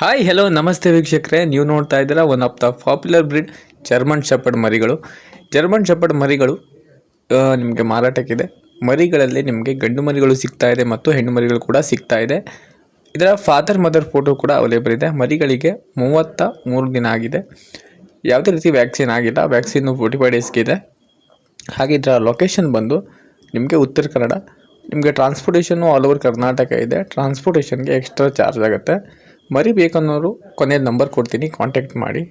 Hi hello ನಮಸ್ತೆ ವೀಕ್ಷಕರೇ. ನೀವು ನೋಡ್ತಾ ಇದ್ದೀರಾ one of the popular breed German shepherd ಮರಿಗಳು. ಜರ್ಮನ್ ಶಪರ್ಡ್ ಮರಿಗಳು ನಿಮಗೆ ಮಾರಾಟಕ್ಕಿದೆ. ಮರಿಗಳಲ್ಲಿ ನಿಮಗೆ ಗಂಡು ಮರಿಗಳು ಸಿಗ್ತಾ ಇದೆ ಮತ್ತು ಹೆಣ್ಣು ಮರಿಗಳು ಕೂಡ ಸಿಗ್ತಾ ಇದೆ. ಇದರ ಫಾದರ್ ಮದರ್ ಫೋಟೋ ಕೂಡ ಅವೈಲೇಬಲ್ ಇದೆ. ಮರಿಗಳಿಗೆ ಮೂವತ್ತ ಮೂರು ದಿನ ಆಗಿದೆ. ಯಾವುದೇ ರೀತಿ ವ್ಯಾಕ್ಸಿನ್ ಆಗಿಲ್ಲ. ವ್ಯಾಕ್ಸಿನ್ನು ಫೋರ್ಟಿ ಫೈವ್ ಡೇಸ್ಗಿದೆ ಹಾಗೆ ಇದರ ಲೊಕೇಶನ್ ಬಂದು ನಿಮಗೆ ಉತ್ತರ ಕನ್ನಡ, ನಿಮಗೆ ಟ್ರಾನ್ಸ್ಪೋರ್ಟೇಷನ್ನು ಆಲ್ ಓವರ್ ಕರ್ನಾಟಕ ಇದೆ. ಟ್ರಾನ್ಸ್ಪೋರ್ಟೇಷನ್ಗೆ ಎಕ್ಸ್ಟ್ರಾ ಚಾರ್ಜ್ ಆಗುತ್ತೆ. ಮರಿ ಬೇಕನ್ನೋರು ಕೊನೆಯ ನಂಬರ್ ಕೊಡ್ತೀನಿ ಕಾಂಟ್ಯಾಕ್ಟ್ ಮಾಡಿ.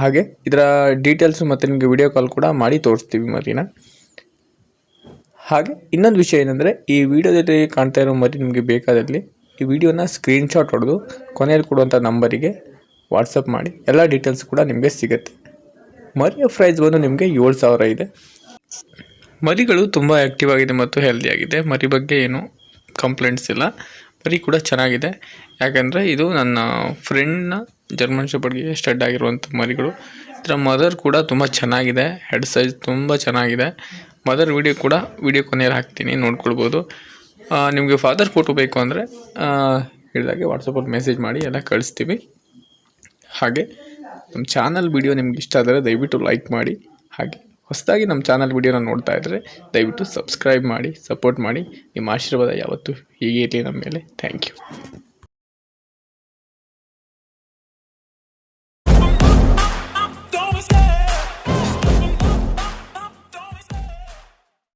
ಹಾಗೆ, ಇದರ ಡೀಟೇಲ್ಸು ಮತ್ತು ನಿಮಗೆ ವಿಡಿಯೋ ಕಾಲ್ ಕೂಡ ಮಾಡಿ ತೋರಿಸ್ತೀವಿ ಮರಿನ. ಹಾಗೆ, ಇನ್ನೊಂದು ವಿಷಯ ಏನಂದರೆ, ಈ ವಿಡಿಯೋದಲ್ಲಿ ಕಾಣ್ತಾ ಇರೋ ಮರಿ ನಿಮಗೆ ಬೇಕಾದಲ್ಲಿ, ಈ ವಿಡಿಯೋನ ಸ್ಕ್ರೀನ್ಶಾಟ್ ಹೊಡೆದು ಕೊನೆಯಲ್ಲಿ ಕೊಡುವಂಥ ನಂಬರಿಗೆ ವಾಟ್ಸಪ್ ಮಾಡಿ, ಎಲ್ಲ ಡೀಟೇಲ್ಸ್ ಕೂಡ ನಿಮಗೆ ಸಿಗುತ್ತೆ. ಮರಿಯ ಪ್ರೈಸ್ ಬಂದು ನಿಮಗೆ ಏಳು ಸಾವಿರ ಇದೆ. ಮರಿಗಳು ತುಂಬ ಆ್ಯಕ್ಟಿವ್ ಆಗಿದೆ ಮತ್ತು ಹೆಲ್ದಿ ಆಗಿದೆ. ಮರಿ ಬಗ್ಗೆ ಏನು ಕಂಪ್ಲೇಂಟ್ಸ್ ಇಲ್ಲ. ಮರಿ ಕೂಡ ಚೆನ್ನಾಗಿದೆ. ಯಾಕಂದರೆ ಇದು ನನ್ನ ಫ್ರೆಂಡ್ನ ಜರ್ಮನ್ ಶೆಪರ್ಡ್ಗೆ ಸ್ಟಡ್ ಆಗಿರುವಂಥ ಮರಿಗಳು. ಇದರ ಮದರ್ ಕೂಡ ತುಂಬ ಚೆನ್ನಾಗಿದೆ. ಹೆಡ್ ಸೈಜ್ ತುಂಬ ಚೆನ್ನಾಗಿದೆ. ಮದರ್ ವಿಡಿಯೋ ಕೂಡ ವಿಡಿಯೋ ಕೊನೆಯಲ್ಲಿ ಹಾಕ್ತೀನಿ, ನೋಡ್ಕೊಳ್ಬೋದು. ನಿಮಗೆ ಫಾದರ್ ಫೋಟೋ ಬೇಕು ಅಂದರೆ ಹೇಳಿದಾಗೆ ವಾಟ್ಸಪ್ಪಲ್ಲಿ ಮೆಸೇಜ್ ಮಾಡಿ, ಎಲ್ಲ ಕಳಿಸ್ತೀವಿ. ಹಾಗೆ, ನಮ್ಮ ಚಾನಲ್ ವಿಡಿಯೋ ನಿಮ್ಗೆ ಇಷ್ಟ ಆದರೆ ದಯವಿಟ್ಟು ಲೈಕ್ ಮಾಡಿ. ಹಾಗೆ. ಹೊಸದಾಗಿ ನಮ್ಮ ಚಾನಲ್ ವಿಡಿಯೋನ ನೋಡ್ತಾ ಇದ್ದರೆ ದಯವಿಟ್ಟು ಸಬ್ಸ್ಕ್ರೈಬ್ ಮಾಡಿ ಸಪೋರ್ಟ್ ಮಾಡಿ. ನಿಮ್ಮ ಆಶೀರ್ವಾದ ಯಾವತ್ತೂ ಹೀಗೆ ಇರಲಿ ನಮ್ಮ ಮೇಲೆ. Thank you